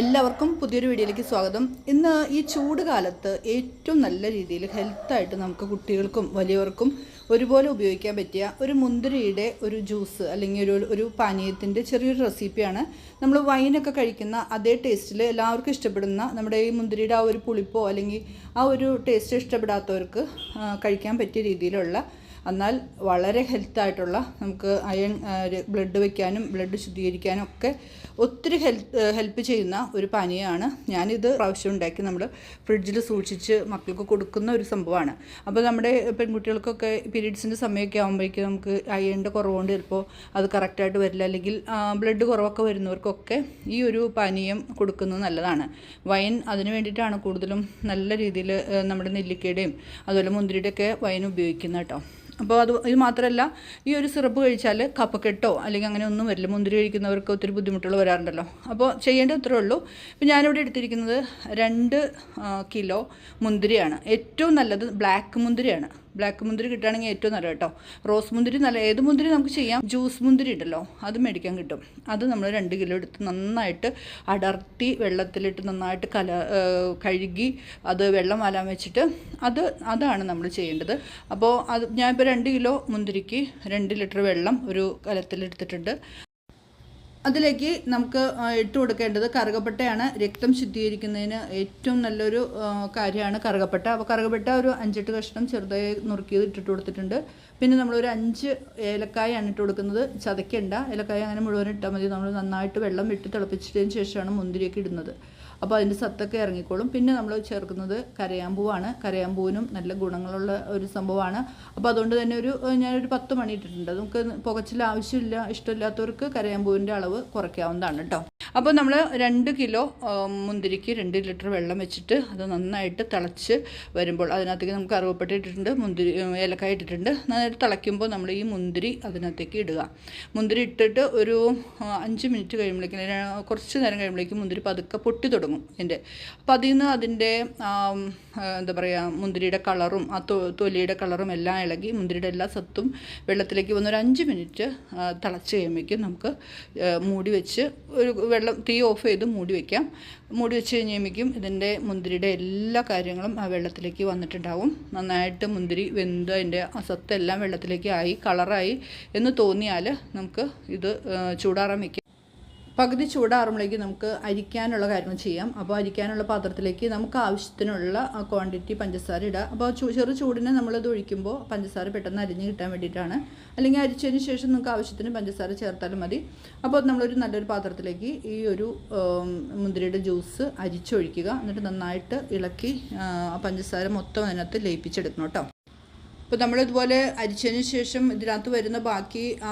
എല്ലാവർക്കും പുതിയൊരു വീഡിയോയിലേക്ക് സ്വാഗതം. ഇന്ന് ഈ ചൂട് കാലത്ത് ഏറ്റവും നല്ല രീതിയിൽ ഹെൽത്തായിട്ട് നമുക്ക് കുട്ടികൾക്കും വലിയവർക്കും ഒരുപോലെ ഉപയോഗിക്കാൻ പറ്റിയ ഒരു മുന്തിരിയുടെ ഒരു ജ്യൂസ് അല്ലെങ്കിൽ ഒരു ഒരു പാനീയത്തിന്റെ ചെറിയൊരു റെസിപ്പിയാണ്. നമ്മൾ വൈനൊക്കെ കഴിക്കുന്ന അതേ ടേസ്റ്റിൽ എല്ലാവർക്കും ഇഷ്ടപ്പെടുന്ന നമ്മുടെ ഈ മുന്തിരിയുടെ ആ ഒരു പുളിപ്പോ അല്ലെങ്കിൽ ആ ഒരു ടേസ്റ്റ് ഇഷ്ടപ്പെടാത്തവർക്ക് കഴിക്കാൻ പറ്റിയ രീതിയിലുള്ള എന്നാൽ വളരെ ഹെൽത്തായിട്ടുള്ള നമുക്ക് അയൺ ബ്ലഡ് വയ്ക്കാനും ബ്ലഡ് ശുദ്ധീകരിക്കാനും ഒക്കെ ഒത്തിരി ഹെൽപ്പ് ഹെൽപ്പ് ചെയ്യുന്ന ഒരു പാനീയമാണ് ഞാനിത് പ്രാവശ്യം ഉണ്ടാക്കി. നമ്മൾ ഫ്രിഡ്ജിൽ സൂക്ഷിച്ച് മക്കൾക്ക് കൊടുക്കുന്ന ഒരു സംഭവമാണ്. അപ്പോൾ നമ്മുടെ പെൺകുട്ടികൾക്കൊക്കെ പീരീഡ്സിന്റെ സമയമൊക്കെ ആകുമ്പോഴേക്കും നമുക്ക് അയണിന്റെ കുറവുകൊണ്ട് ചിലപ്പോൾ അത് കറക്റ്റായിട്ട് വരില്ല. അല്ലെങ്കിൽ ബ്ലഡ് കുറവൊക്കെ വരുന്നവർക്കൊക്കെ ഈ ഒരു പാനീയം കൊടുക്കുന്നത് നല്ലതാണ്. വൈൻ അതിന് വേണ്ടിയിട്ടാണ് കൂടുതലും നല്ല രീതിയിൽ നമ്മുടെ നെല്ലിക്കയുടെയും അതുപോലെ മുന്തിരിയുടെയൊക്കെ വൈൻ ഉപയോഗിക്കുന്നത് കേട്ടോ. അപ്പോൾ അത് ഇത് മാത്രമല്ല ഈ ഒരു സിറപ്പ് കഴിച്ചാൽ കപ്പക്കെട്ടോ അല്ലെങ്കിൽ അങ്ങനെ ഒന്നും വരില്ല. മുന്തിരി കഴിക്കുന്നവർക്ക് ഒത്തിരി ബുദ്ധിമുട്ടുകൾ വരാറുണ്ടല്ലോ. അപ്പോൾ ചെയ്യേണ്ടത് ഇത്രേ ഉള്ളൂ. ഇപ്പോൾ ഞാനിവിടെ എടുത്തിരിക്കുന്നത് രണ്ട് കിലോ മുന്തിരിയാണ്. ഏറ്റവും നല്ലത് ബ്ലാക്ക് മുന്തിരിയാണ്. ബ്ലാക്ക് മുന്തിരി കിട്ടുകയാണെങ്കിൽ ഏറ്റവും നല്ല കേട്ടോ. റോസ് മുന്തിരി നല്ല ഏത് മുന്തിരി നമുക്ക് ചെയ്യാം? ജ്യൂസ് മുന്തിരി ഉണ്ടല്ലോ അത് മേടിക്കാൻ കിട്ടും. അത് നമ്മൾ രണ്ട് കിലോ എടുത്ത് നന്നായിട്ട് അടർത്തി വെള്ളത്തിലിട്ട് നന്നായിട്ട് കല കഴുകി അത് വെള്ളം വാലാൻ വെച്ചിട്ട് അത് അതാണ് നമ്മൾ ചെയ്യേണ്ടത്. അപ്പോൾ അത് ഞാനിപ്പോൾ രണ്ട് കിലോ മുന്തിരിക്ക് രണ്ട് ലിറ്റർ വെള്ളം ഒരു കലത്തിലെടുത്തിട്ടുണ്ട്. അതിലേക്ക് നമുക്ക് ഇട്ട് കൊടുക്കേണ്ടത് കറുകപ്പട്ടയാണ്. രക്തം ശുദ്ധീകരിക്കുന്നതിന് ഏറ്റവും നല്ലൊരു കാര്യമാണ് കറുകപ്പട്ട. അപ്പോൾ കറുകപ്പട്ട ഒരു അഞ്ചെട്ട് കഷ്ണം ചെറുതായി നുറുക്കിയത് ഇട്ടിട്ട് കൊടുത്തിട്ടുണ്ട്. പിന്നെ നമ്മളൊരു അഞ്ച് ഏലക്കായാണ് ഇട്ട് കൊടുക്കുന്നത്. ചതയ്ക്കണ്ട. ഏലക്കായ അങ്ങനെ മുഴുവൻ ഇട്ടാൽ മതി. നമ്മൾ നന്നായിട്ട് വെള്ളം വിട്ട് തിളപ്പിച്ചതിന് ശേഷമാണ് മുന്തിരിയൊക്കെ ഇടുന്നത്. അപ്പോൾ അതിന്റെ സത്തൊക്കെ ഇറങ്ങിക്കോളും. പിന്നെ നമ്മൾ ചേർക്കുന്നത് കരയാമ്പൂവാണ്. കരയാമ്പൂവിനും നല്ല ഗുണങ്ങളുള്ള ഒരു സംഭവമാണ്. അപ്പോൾ അതുകൊണ്ട് തന്നെ ഒരു ഞാനൊരു പത്ത് മണി ഇട്ടിട്ടുണ്ട്. നമുക്ക് പുകച്ചിൽ ആവശ്യമില്ല ഇഷ്ടമില്ലാത്തവർക്ക് കരയാമ്പൂവിന്റെ അളവ് കുറയ്ക്കാവുന്നതാണ് കേട്ടോ അപ്പോൾ നമ്മൾ രണ്ട് കിലോ മുന്തിരിക്ക് രണ്ട് ലിറ്റർ വെള്ളം വെച്ചിട്ട് അത് നന്നായിട്ട് തിളച്ച് വരുമ്പോൾ അതിനകത്തേക്ക് നമുക്ക് അറുവപ്പെട്ട ഇട്ടിട്ടുണ്ട് മുന്തിരി ഏലക്കായ ഇട്ടിട്ടുണ്ട്. നന്നായിട്ട് തിളയ്ക്കുമ്പോൾ നമ്മൾ ഈ മുന്തിരി അതിനകത്തേക്ക് ഇടുക. മുന്തിരി ഇട്ടിട്ട് ഒരു അഞ്ച് മിനിറ്റ് കഴിയുമ്പോഴേക്കും കുറച്ച് നേരം കഴിയുമ്പോഴേക്കും മുന്തിരി പതുക്കെ പൊട്ടി തുടങ്ങും എന്റെ അപ്പോൾ അതിൽ നിന്ന് അതിന്റെ എന്താ പറയുക മുന്തിരിയുടെ കളറും ആ തൊലിയുടെ കളറും എല്ലാം ഇളകി മുന്തിരിയുടെ എല്ലാ സത്തും വെള്ളത്തിലേക്ക് വന്ന് ഒരു അഞ്ച് മിനിറ്റ് തിളച്ച് കഴിയുമ്പോഴേക്കും നമുക്ക് മൂടി വെച്ച് ഒരു വെള്ളം തീ ഓഫ് ചെയ്ത് മൂടി വയ്ക്കാം മൂടി വെച്ച് കഴിയുമ്പോഴേക്കും ഇതിന്റെ മുന്തിരിയുടെ എല്ലാ കാര്യങ്ങളും ആ വെള്ളത്തിലേക്ക് വന്നിട്ടുണ്ടാവും. നന്നായിട്ട് മുന്തിരി വെന്ത് അതിന്റെ അസത്തെല്ലാം വെള്ളത്തിലേക്ക് ആയി കളറായി എന്ന് തോന്നിയാൽ നമുക്ക് ഇത് ചൂടാറാൻ വയ്ക്കാം പകുതി ചൂടാറുമ്പോഴേക്ക് നമുക്ക് അരിക്കാനുള്ള കാര്യങ്ങൾ ചെയ്യാം. അപ്പോൾ അരിക്കാനുള്ള പാത്രത്തിലേക്ക് നമുക്ക് ആവശ്യത്തിനുള്ള ക്വാണ്ടിറ്റി പഞ്ചസാര ഇടുക. അപ്പോൾ ചെറു ചൂടിനെ നമ്മളിത് ഒഴിക്കുമ്പോൾ പഞ്ചസാര പെട്ടെന്ന് അരിഞ്ഞ് കിട്ടാൻ വേണ്ടിയിട്ടാണ്. അല്ലെങ്കിൽ അരിച്ചതിന് ശേഷം നമുക്ക് ആവശ്യത്തിന് പഞ്ചസാര ചേർത്താലും മതി. അപ്പോൾ നമ്മളൊരു നല്ലൊരു പാത്രത്തിലേക്ക് ഈ ഒരു മുന്തിരിയുടെ ജ്യൂസ് അരിച്ചൊഴിക്കുക. എന്നിട്ട് നന്നായിട്ട് ഇളക്കി പഞ്ചസാര മൊത്തം അതിനകത്ത് ലയിപ്പിച്ചെടുക്കണം കേട്ടോ. അപ്പോൾ നമ്മളിതുപോലെ അരിച്ചതിന് ശേഷം ഇതിനകത്ത് വരുന്ന ബാക്കി ആ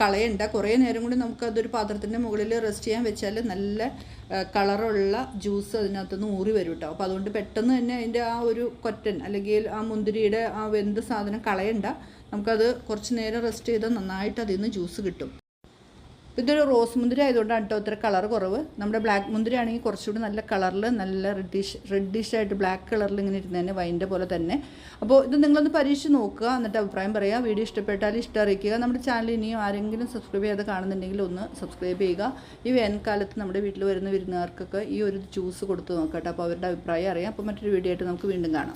കളയണ്ട. കുറേ നേരം കൂടി നമുക്കതൊരു പാത്രത്തിന്റെ മുകളിൽ റെസ്റ്റ് ചെയ്യാൻ വെച്ചാൽ നല്ല കളറുള്ള ജ്യൂസ് അതിനകത്തുനിന്ന് ഊറി വരും കേട്ടോ അപ്പോൾ അതുകൊണ്ട് പെട്ടെന്ന് തന്നെ അതിന്റെ ആ ഒരു കൊറ്റൻ അല്ലെങ്കിൽ ആ മുന്തിരിയുടെ ആ വെന്ത് സാധനം കളയണ്ട. നമുക്കത് കുറച്ച് നേരം റെസ്റ്റ് ചെയ്താൽ നന്നായിട്ട് അതിൽ നിന്ന് ജ്യൂസ് കിട്ടും. ഇതൊരു റോസ് മുന്തിരി ആയതുകൊണ്ടാണ് കേട്ടോ ഇത്ര കളർ കുറവ്. നമ്മുടെ ബ്ലാക്ക് മുന്തിരി ആണെങ്കിൽ കുറച്ചുകൂടി നല്ല കളറിൽ നല്ല റെഡിഷ് റെഡിഷ് ആയിട്ട് ബ്ലാക്ക് കളറിൽ ഇങ്ങനെ ഇരുന്നതിന് വൈന്റെ പോലെ തന്നെ. അപ്പോൾ ഇത് നിങ്ങളൊന്ന് പരീക്ഷിച്ച് നോക്കുക എന്നിട്ട് അഭിപ്രായം പറയുക. വീഡിയോ ഇഷ്ടപ്പെട്ടാൽ ഇഷ്ടം അറിയിക്കുക നമ്മുടെ ചാനൽ ഇനിയും ആരെങ്കിലും സബ്സ്ക്രൈബ് ചെയ്യാതെ കാണുന്നുണ്ടെങ്കിൽ ഒന്ന് സബ്സ്ക്രൈബ് ചെയ്യുക. ഈ വേനൽക്കാലത്ത് നമ്മുടെ വീട്ടിൽ വരുന്ന വിരുന്നുകാർക്കൊക്കെ ഈ ഒരു ജ്യൂസ് കൊടുത്ത് നോക്കട്ടെ അപ്പോൾ അവരുടെ അഭിപ്രായം അറിയാം. അപ്പോൾ മറ്റൊരു വീഡിയോ ആയിട്ട് നമുക്ക് വീണ്ടും കാണാം.